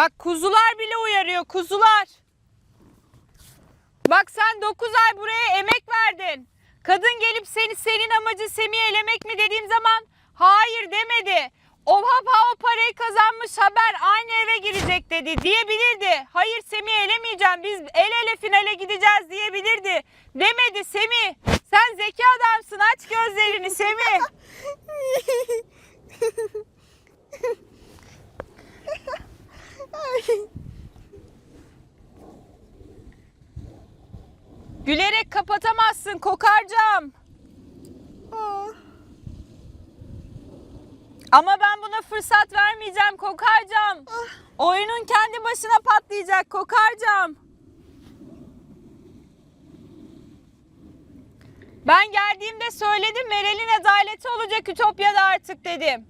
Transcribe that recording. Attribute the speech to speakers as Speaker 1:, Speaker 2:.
Speaker 1: Bak kuzular bile uyarıyor kuzular. Bak sen 9 ay buraya emek verdin. Kadın gelip seni senin amacı Semih'i elemek mi dediğim zaman hayır demedi. O hapa o parayı kazanmış haber aynı eve girecek dedi diyebilirdi. Hayır Semih'i elemeyeceğim biz el ele finale gideceğiz diyebilirdi. Demedi Semih. Sen zeki adamsın aç gözlerini Semih. Gülerek kapatamazsın kokarcam. Ama ben buna fırsat vermeyeceğim kokarcam. Oyunun kendi başına patlayacak kokarcam. Ben geldiğimde söyledim Meral'in adaleti olacak Ütopya'da artık dedim.